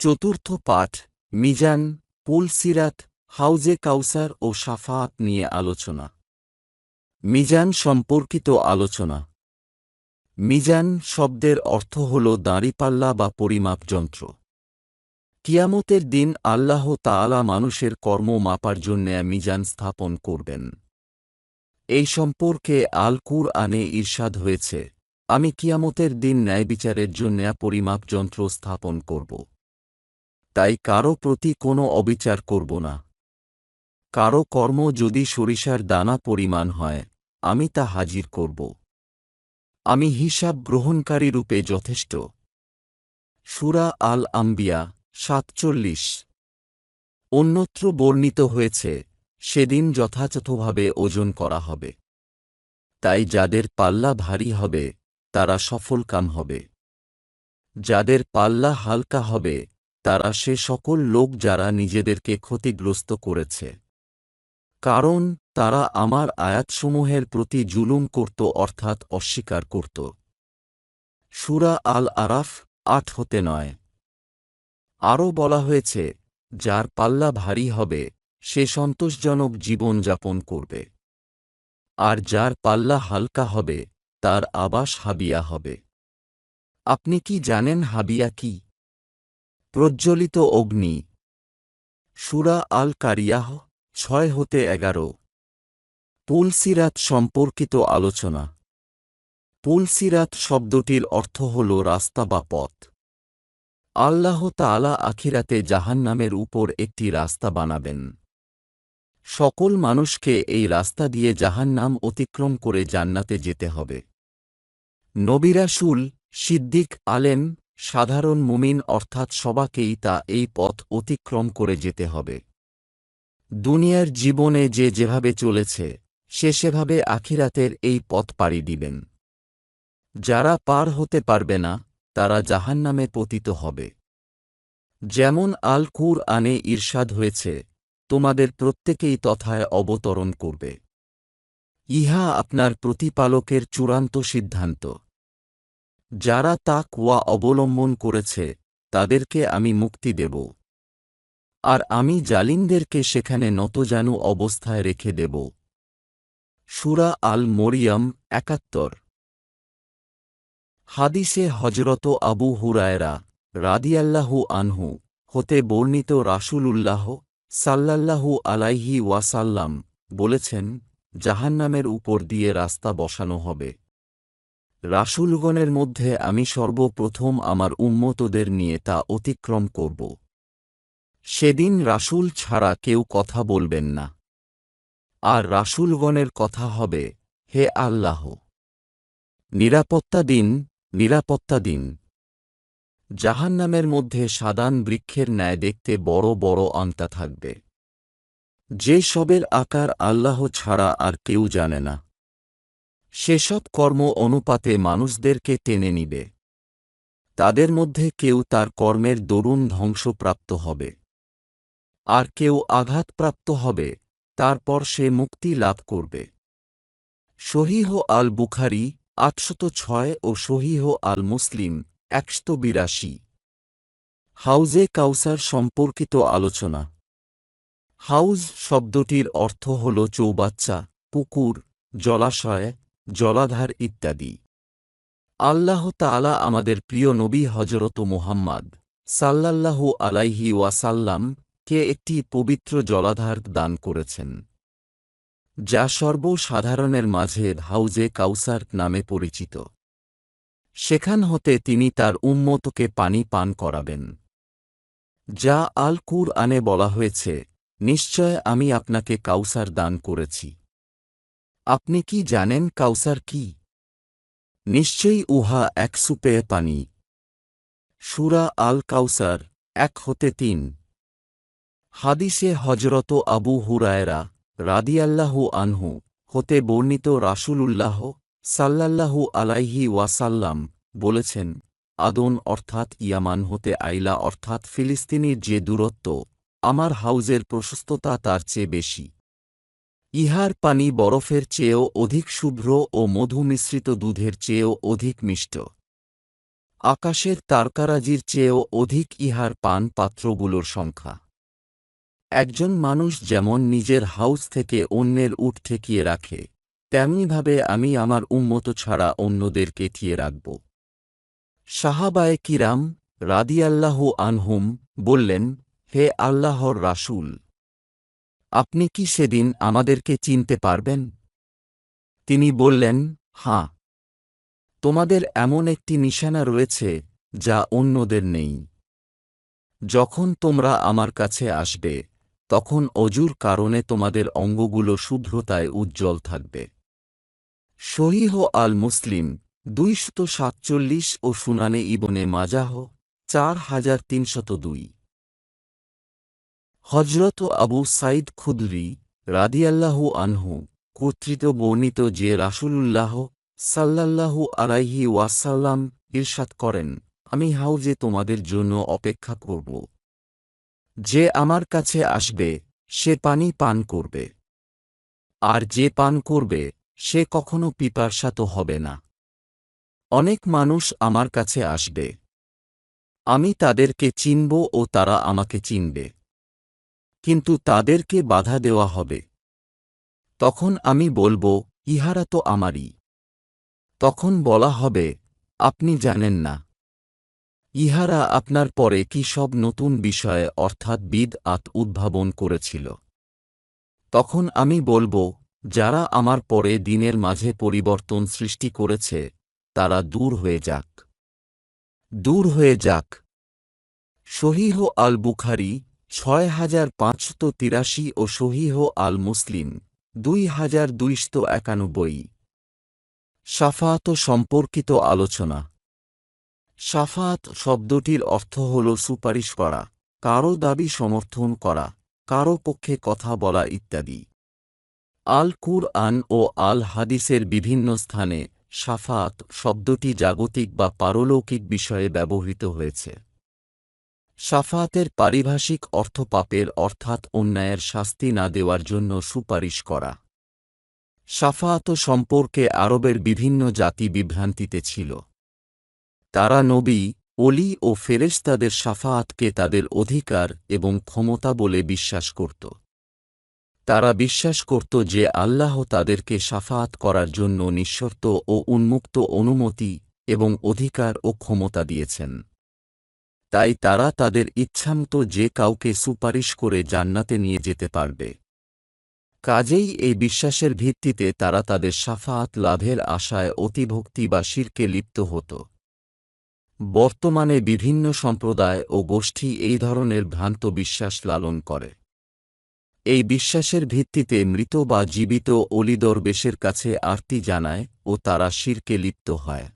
চতুর্থ পাঠ, মিজান, পুল সিরাত, হাউজে কাউসার ও সাফাত নিয়ে আলোচনা। মিজান সম্পর্কিত আলোচনা। মিজান শব্দের অর্থ হল দাঁড়িপাল্লা বা পরিমাপ যন্ত্র। কিয়ামতের দিন আল্লাহ তাআলা মানুষের কর্ম মাপার জন্যে মিজান স্থাপন করবেন। এই সম্পর্কে আল কুর আনে ঈর্ষাদ হয়েছে, আমি কিয়ামতের দিন ন্যায়বিচারের জন্য পরিমাপ যন্ত্র স্থাপন করব। তাই কারও প্রতি কোনো অবিচার করব না। কারও কর্ম যদি সরিষার দানা পরিমাণ হয়, আমি তা হাজির করব। আমি হিসাব গ্রহণকারী রূপে যথেষ্ট। সুরা আল আম্বিয়া সাতচল্লিশ। অন্যত্র বর্ণিত হয়েছে, সেদিন যথাযথভাবে ওজন করা হবে। তাই যাদের পাল্লা ভারী হবে, তারা সফলকাম হবে। যাদের পাল্লা হালকা হবে তারা সে সকল লোক যারা নিজেদেরকে ক্ষতিগ্রস্ত করেছে। কারণ, তারা আমার আয়াতসমূহের প্রতি জুলুম করত অর্থাৎ অস্বীকার করত। সুরা আল আরাফ আট হতে নয়। আরও বলা হয়েছে, যার পাল্লা ভারী হবে, সে সন্তোষজনক জীবন যাপন করবে। আর যার পাল্লা হালকা হবে, তার আবাস হাবিয়া হবে। আপনি কি জানেন হাবিয়া কি? প্রজ্জ্বলিত অগ্নি। সুরা আল কারিয়াহ ছয় হতে এগারো। পুলসিরাত সম্পর্কিত আলোচনা। পুলসিরাত শব্দটির অর্থ হল রাস্তা বা পথ। আল্লাহ তালা আখিরাতে জাহান্নামের উপর একটি রাস্তা বানাবেন। সকল মানুষকে এই রাস্তা দিয়ে জাহান্নাম অতিক্রম করে জান্নাতে যেতে হবে। নবিরাসুল সিদ্দিক আলেম সাধারণ মুমিন অর্থাৎ সবাকেই তা এই পথ অতিক্রম করে যেতে হবে। দুনিয়ার জীবনে যে যেভাবে চলেছে, সে সেভাবে আখিরাতের এই পথ পাড়ি দিবেন। যারা পার হতে পারবে না, তারা জাহান্নামে পতিত হবে। যেমন আল কুর আনে ঈর্ষাদ হয়েছে, তোমাদের প্রত্যেকেই তথায় অবতরণ করবে। ইহা আপনার প্রতিপালকের চূড়ান্ত সিদ্ধান্ত। যারা তা কুয়া অবলম্বন করেছে, তাদেরকে আমি মুক্তি দেব। আর আমি জালিমদেরকে সেখানে নতজানু অবস্থায় রেখে দেব। সুরা আল মরিয়ম একাত্তর। হাদিসে হজরত আবু হুরায়রা রাদিয়াল্লাহু আনহু হতে বর্ণিত রাসূলুল্লাহ সাল্লাল্লাহু আলাইহি ওয়াসাল্লাম বলেছেন, জাহান্নামের উপর দিয়ে রাস্তা বসানো হবে। রাসূলগণের মধ্যে আমি সর্বপ্রথম আমার উম্মতদের নিয়ে তা অতিক্রম করব। সেদিন রাসূল ছাড়া কেউ কথা বলবেন না। আর রাসূলগণের কথা হবে, হে আল্লাহ! নিরাপত্তা দিন নিরাপত্তা দিন। জাহান্নামের মধ্যে সাদান বৃক্ষের ন্যায় দেখতে বড় বড় আন্তা থাকবে। যে সবের আকার আল্লাহ ছাড়া আর কেউ জানে না। সেসব কর্ম অনুপাতে মানুষদেরকে টেনে নিবে। তাদের মধ্যে কেউ তার কর্মের দরুণ ধ্বংসপ্রাপ্ত হবে। আর কেউ আঘাতপ্রাপ্ত হবে, তারপর সে মুক্তি লাভ করবে। শহীহ আল বুখারি আটশত ছয় ও শহীহ আল মুসলিম একশত বিরাশি। হাউজে কাউসার সম্পর্কিত আলোচনা। হাউজ শব্দটির অর্থ হল চৌবাচ্চা, পুকুর, জলাশয় জলাধার ইত্যাদি। আল্লাহ তালা আমাদের প্রিয় নবী হজরত মুহাম্মদ সাল্লাল্লাহু আলাইহি ওয়াসাল্লাম কে একটি পবিত্র জলাধার দান করেছেন, যা সর্বসাধারণের মাঝে হাউজে কাউসার নামে পরিচিত। সেখান হতে তিনি তার উম্মতকে পানি পান করাবেন। যা আল কুর আনে বলা হয়েছে, নিশ্চয় আমি আপনাকে কাউসার দান করেছি। আপনি কি জানেন কাউসার কি? নিশ্চয়ই উহা এক সুপেয় পানি। সুরা আল কাউসার এক হতে তিন। হাদিসে হজরত আবু হুরায়রা রাদিয়াল্লাহু আনহু হতে বর্ণিত রাসূলুল্লাহ সাল্লাল্লাহু আলাইহি ওয়াসাল্লাম বলেছেন, আদন অর্থাৎ ইয়ামান হতে আইলা অর্থাৎ ফিলিস্তিনির যে দূরত্ব, আমার হাউজের প্রশস্ততা তার চেয়ে বেশি। ইহার পানি বরফের চেয়েও অধিক শুভ্র ও মধু মিশ্রিত দুধের চেয়েও অধিক মিষ্ট। আকাশের তারকারাজির চেয়েও অধিক ইহার পান পাত্রগুলোর সংখ্যা। একজন মানুষ যেমন নিজের হাউস থেকে অন্যের উঠ ঠেকিয়ে রাখে, তেমনিভাবে আমি আমার উন্মত ছাড়া অন্যদেরকে ঠিয়ে রাখব। সাহাবায়ে কিরাম রাদিয়াল্লাহু আনহুম বললেন, হে আল্লাহর রাসূল! আপনি কি সেদিন আমাদেরকে চিনতে পারবেন? তিনি বললেন হাঁ তোমাদের এমন একটি নিশানা রয়েছে, যা অন্যদের নেই। যখন তোমরা আমার কাছে আসবে, তখন অজুর কারণে তোমাদের অঙ্গগুলো শুভ্রতায় উজ্জ্বল থাকবে। শহীহ আল মুসলিম দুইশত সাতচল্লিশ ও সুনানে ইবনে মাজাহ, চার হাজার তিনশত দুই। হজরত আবু সাইদ খুদরি রাদিয়াল্লাহু আনহু কর্তৃত বর্ণিত যে রাসূলুল্লাহ সাল্লাল্লাহু আলাইহি ওয়াসাল্লাম ইরশাদ করেন, আমি হাউজে তোমাদের জন্য অপেক্ষা করব। যে আমার কাছে আসবে, সে পানি পান করবে। আর যে পান করবে, সে কখনো পিপাসাত হবে না। অনেক মানুষ আমার কাছে আসবে। আমি তাদেরকে চিনব ও তারা আমাকে চিনবে। কিন্তু তাদেরকে বাধা দেওয়া হবে। তখন আমি বলব, ইহারা তো আমারই। তখন বলা হবে, আপনি জানেন না। ইহারা আপনার পরে কি সব নতুন বিষয়ে অর্থাৎ বিদ আত উদ্ভাবন করেছিল। তখন আমি বলব, যারা আমার পরে দিনের মাঝে পরিবর্তন সৃষ্টি করেছে, তারা দূর হয়ে যাক। দূর হয়ে যাক। শহীহ আল বুখারি ছয় হাজার পাঁচশত তিরাশি ও শহীহ আল মুসলিম দুই হাজার দুইশত একানব্বই। সাফাত সম্পর্কিত আলোচনা। সাফাত শব্দটির অর্থ হল সুপারিশ করা, কারও দাবি সমর্থন করা, কারও পক্ষে কথা বলা ইত্যাদি। আল কুরআন ও আল হাদিসের বিভিন্ন স্থানে সাফাত শব্দটি জাগতিক বা পারলৌকিক বিষয়ে ব্যবহৃত হয়েছে। সাফাতের পারিভাষিক অর্থ পাপের, অর্থাৎ অন্যায়ের শাস্তি না দেওয়ার জন্য সুপারিশ করা। সাফাত সম্পর্কে আরবের বিভিন্ন জাতি বিভ্রান্তিতে ছিল। তারা নবী অলি ও ফেরেশতাদের সাফায়াতকে তাদের অধিকার এবং ক্ষমতা বলে বিশ্বাস করত। তারা বিশ্বাস করত যে আল্লাহ তাদেরকে সাফায়াত করার জন্য নিঃশর্ত ও উন্মুক্ত অনুমতি এবং অধিকার ও ক্ষমতা দিয়েছেন। তাই তারা তাদের ইচ্ছামতো যে কাউকে সুপারিশ করে জান্নাতে নিয়ে যেতে পারবে। কাজেই এই বিশ্বাসের ভিত্তিতে তারা তাদের সাফায়াত লাভের আশায় অতিভক্তি বা শিরকে লিপ্ত হতো। বর্তমানে বিভিন্ন সম্প্রদায় ও গোষ্ঠী এই ধরনের ভ্রান্ত বিশ্বাস লালন করে। এই বিশ্বাসের ভিত্তিতে মৃত বা জীবিত অলিদরবেশের কাছে আরতি জানায় ও তারা শিরকে লিপ্ত হয়।